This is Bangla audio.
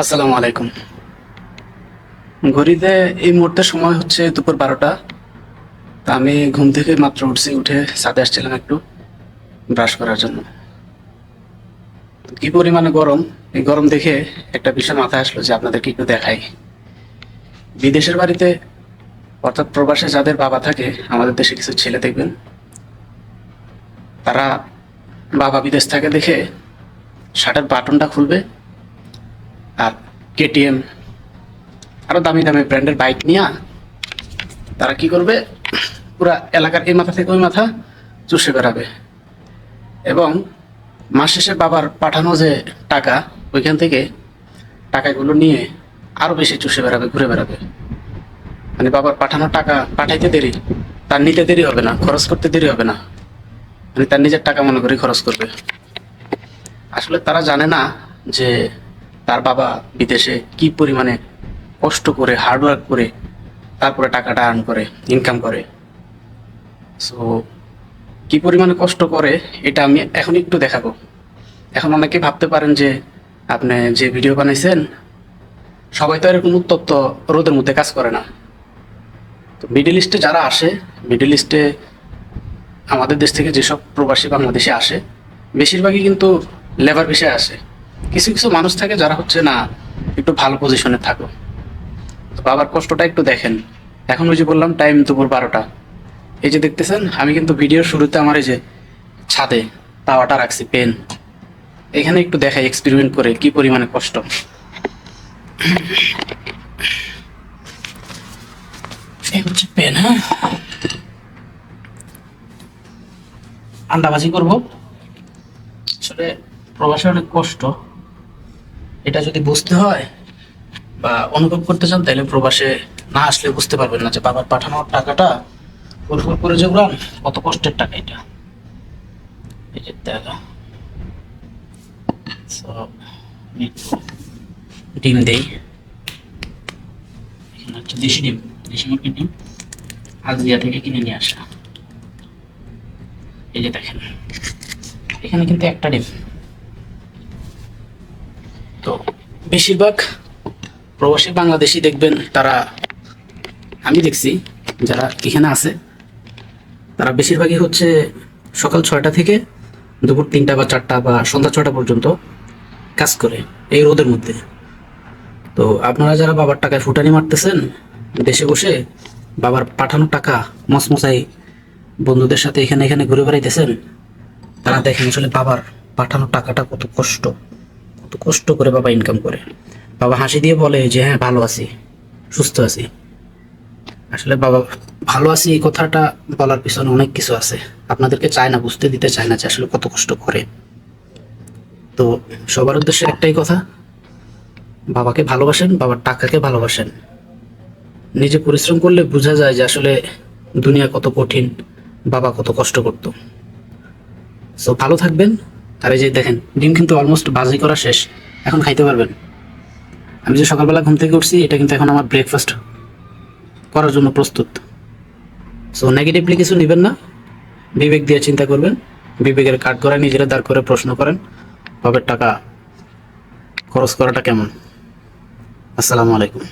আসসালামু আলাইকুম। ঘড়িতে এই মুহূর্তে সময় হচ্ছে দুপুর বারোটা। তা আমি ঘুম থেকে মাত্র উঠছি, উঠে ছাদে আসছিলাম একটু ব্রাশ করার জন্য। কি পরিমাণে গরম? এই গরম দেখে একটা বিষয় মাথায় আসলো যে আপনাদেরকে একটু দেখাই। বিদেশের বাড়িতে, অর্থাৎ প্রবাসে যাদের বাবা থাকে, আমাদের দেশে কিছু ছেলে দেখবেন, তারা বাবা বিদেশ থাকে দেখে শার্টের বাটনটা খুলবে আর কেটিএম আরও দামি দামি ব্র্যান্ডের বাইক নিয়ে তারা কি করবে? পুরা এলাকার এই মাথা থেকে ওই মাথা চুষে বেড়াবে। এবং মাস শেষে বাবার পাঠানো যে টাকা, ওইখান থেকে টাকাগুলো নিয়ে আরও বেশি চুষে বেড়াবে, ঘুরে বেড়াবে। মানে বাবার পাঠানো টাকা পাঠাইতে দেরি, তার নিতে দেরি হবে না, খরচ করতে দেরি হবে না। মানে তার নিজের টাকা মনে করে খরচ করবে। আসলে তারা জানে না যে তার বাবা বিদেশে কি পরিমাণে কষ্ট করে হার্ডওয়ার্ক করে তারপরে টাকাটা আর্ন করে ইনকাম করে। সো কি পরিমাণে কষ্ট করে, এটা আমি এখন একটু দেখাবো। এখন অনেকে ভাবতে পারেন যে, আপনি যে ভিডিও বানাইছেন, সবাই তো এরকম উত্তপ্ত রোদের মধ্যে কাজ করে না। তো মিডিল ইস্টে যারা আসে মিডিল ইস্টে আমাদের দেশ থেকে যেসব প্রবাসী বাংলাদেশে আসে, বেশিরভাগই কিন্তু লেবার বিষয়ে আসে। কিছু কিছু মানুষ থাকে যারা হচ্ছে, না, একটু ভালো পজিশনে থাকো। তো বাবার কষ্টটা একটু দেখেন। এখন ওই যে বললাম, টাইম দুপুর বারোটা। এই যে দেখতেছেন, আমি কিন্তু ভিডিওর শুরুতে আমার এই যে ছাদে তাওয়াটা রাখছি, পেন। এখানে একটু দেখাই এক্সপেরিমেন্ট করে, কি পরিমাণে কষ্ট। হচ্ছে পেন হ্যাঁ? আন্ডাবাজি করব। আসলে প্রবাসে অনেক কষ্ট। এটা যদি বুঝতে হয় বা অনুভব করতে চান, তাহলে প্রবাসে না আসলে বুঝতে পারবেন না যে বাবার পাঠানোর টাকাটা ফুরফুর করে যে উড়ান, কত কষ্টের টাকা এটা। ডিম দেই। হচ্ছে দেশি ডিম, দেশি মুরগির ডিম। আলজিয়া থেকে কিনে নিয়ে আসা। এই যে দেখেন, এখানে কিন্তু একটা ডিম। তো বেশিরভাগ প্রবাসী বাংলাদেশি দেখবেন, তারা আমি দেখছি, যারা এখানে আছে, তারা বেশিরভাগই হচ্ছে সকাল ছয়টা থেকে দুপুর তিনটা বা চারটা বা সন্ধ্যা ছটা পর্যন্ত কাজ করে এই রোদের মধ্যে। তো আপনারা যারা বাবার টাকায় ফুটানি মারতেছেন, দেশে বসে বাবার পাঠানো টাকা মসমসাই বন্ধুদের সাথে এখানে এখানে ঘুরে বেড়াইতেছেন, তারা দেখেন আসলে বাবার পাঠানো টাকাটা কত কষ্ট। কত কষ্ট করে বাবা ইনকাম করে। বাবা হাসি দিয়ে বলে যে হ্যাঁ ভালো আছি, সুস্থ আছি। আসলে বাবা, ভালো আছি এই কথাটা বলার পিছনে অনেক কিছু আছে। আপনাদেরকে চায় না, বুঝতে দিতে চায় না যে আসলে কত কষ্ট করে। তো সবার উদ্দেশ্যে একটাই কথা, বাবাকে ভালোবাসেন, বাবার টাকাকে ভালোবাসেন। নিজে পরিশ্রম করলে বোঝা যায় যে আসলে দুনিয়া কত কঠিন, বাবা কত কষ্ট করতো। সো ভালো থাকবেন আর এই যে দেখেন, ডিম কিন্তু অলমোস্ট বাজি করা শেষ। এখন খাইতে পারবেন। আমি যে সকালবেলা ঘুম থেকে উঠছি, এটা কিন্তু এখন আমার ব্রেকফাস্ট করার জন্য প্রস্তুত। সো নেগেটিভলি কিছু নেবেন না। বিবেক দিয়ে চিন্তা করবেন। বিবেকের কাঠ করে নিজেরা দাঁড় করে প্রশ্ন করেন বাবার টাকা খরচ করাটা কেমন? আসসালামু আলাইকুম।